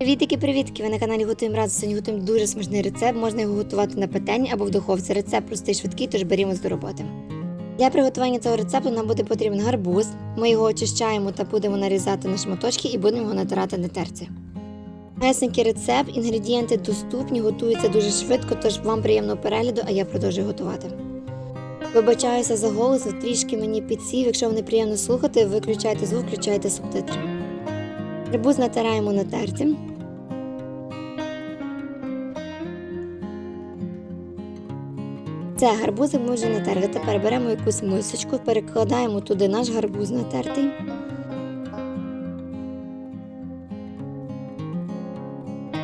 Привітики, привітки! Ви на каналі Готуємо разом. Сьогодні готуємо дуже смачний рецепт. Можна його готувати на пательні або в духовці. Рецепт простий, швидкий, тож берімось до роботи. Для приготування цього рецепту нам буде потрібен гарбуз. Ми його очищаємо та будемо нарізати на шматочки і будемо його натирати на терці. Гесенький рецепт, інгредієнти доступні, готуються дуже швидко, тож вам приємного перегляду, а я продовжую готувати. Вибачаюся за голос, трішки мені підсів. Якщо вам неприємно слухати, виключайте звук, включайте субтитри. Гарбуз натираємо на терці. Це гарбузик ми вже натерли. Тепер беремо якусь мисочку, перекладаємо туди наш гарбуз натертий.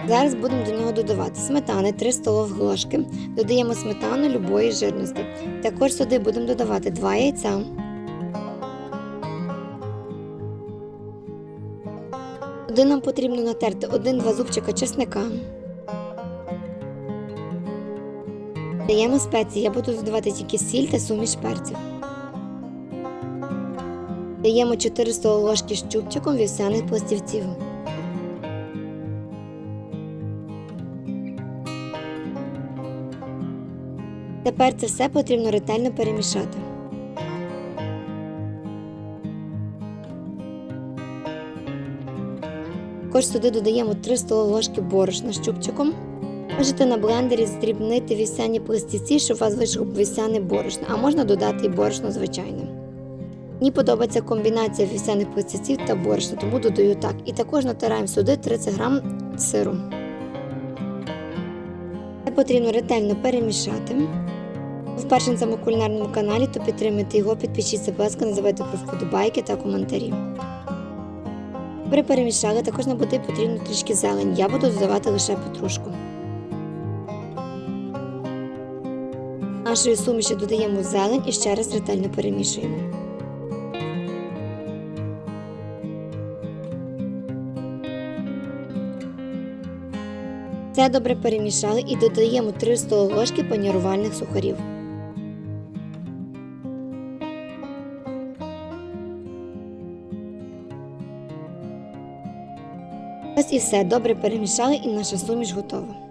Зараз будемо до нього додавати сметани 3 столові ложки. Додаємо сметану любої жирності. Також сюди будемо додавати 2 яйця. Туди нам потрібно натерти 1-2 зубчика чесника. Даємо спеції, я буду додавати тільки сіль та суміш перців. Даємо 4 столові ложки з чубчиком вівсяних пластівців. Тепер це все потрібно ретельно перемішати. Також сюди додаємо 3 столові ложки борошна з чубчиком. Можете на блендері здрібнити вівсяні пластівці, щоб у вас вийшло вівсяне борошно, а можна додати і борошно звичайне. Мені подобається комбінація вівсяних пластівців та борошна, тому додаю так. І також натираємо сюди 30 г сиру. Це потрібно ретельно перемішати. Вперше на цьому кулінарному каналі, то підтримуйте його, підпишіться, будь ласка, не забувайте про вподобайки та коментарі. При перемішали також нам буде потрібно трішки зелень. Я буду додавати лише петрушку. Нашої суміші додаємо зелень і ще раз ретельно перемішуємо. Все добре перемішали і додаємо 3 столові ложки панірувальних сухарів. Ось і все добре перемішали і наша суміш готова.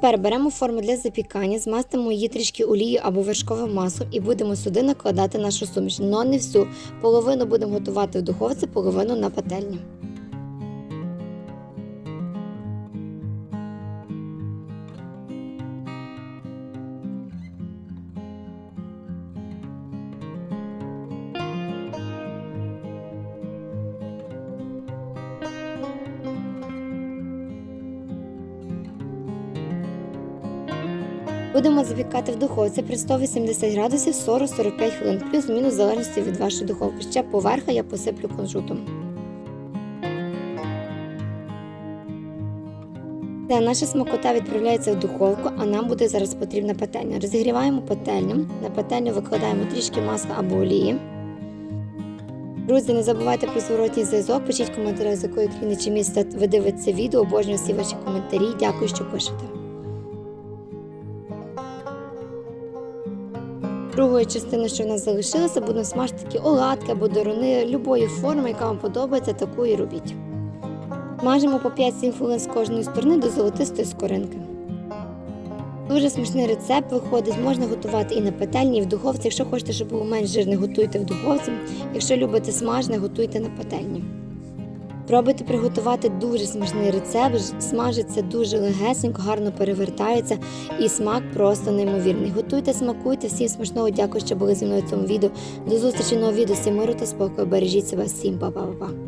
Тепер беремо форму для запікання, змастимо її трішки олією або вершковим маслом і будемо сюди накладати нашу суміш. Но не всю. Половину будемо готувати в духовці, половину на пательні. Будемо запікати в духовці при 180 градусів 40-45 хвилин, плюс-мінус в залежності від вашої духовки. Ще поверха я посиплю кунжутом. Все, наша смакота відправляється в духовку, а нам буде зараз потрібна пательня. Розігріваємо пательню. На пательню викладаємо трішки масла або олії. Друзі, не забувайте про зворотній зв'язок. Пишіть коментарі, з якої країни чи міста ви дивитеся відео. Обожнюю всі ваші коментарі. Дякую, що пишете. Другою частиною, що в нас залишилося, будемо смажити такі оладки або дорони любої форми, яка вам подобається, таку і робіть. Смажимо по 5-7 хвилин з кожної сторони до золотистої скоринки. Дуже смачний рецепт виходить, можна готувати і на пательні, і в духовці. Якщо хочете, щоб було менш жирне, готуйте в духовці. Якщо любите смажне, готуйте на пательні. Пробуйте приготувати дуже смачний рецепт, смажиться дуже легесенько, гарно перевертається і смак просто неймовірний. Готуйте, смакуйте, всім смачного, дякую, що були зі мною в цьому відео. До зустрічі нового відео, всім миру та спокою. Бережіть себе, всім па-па-па-па.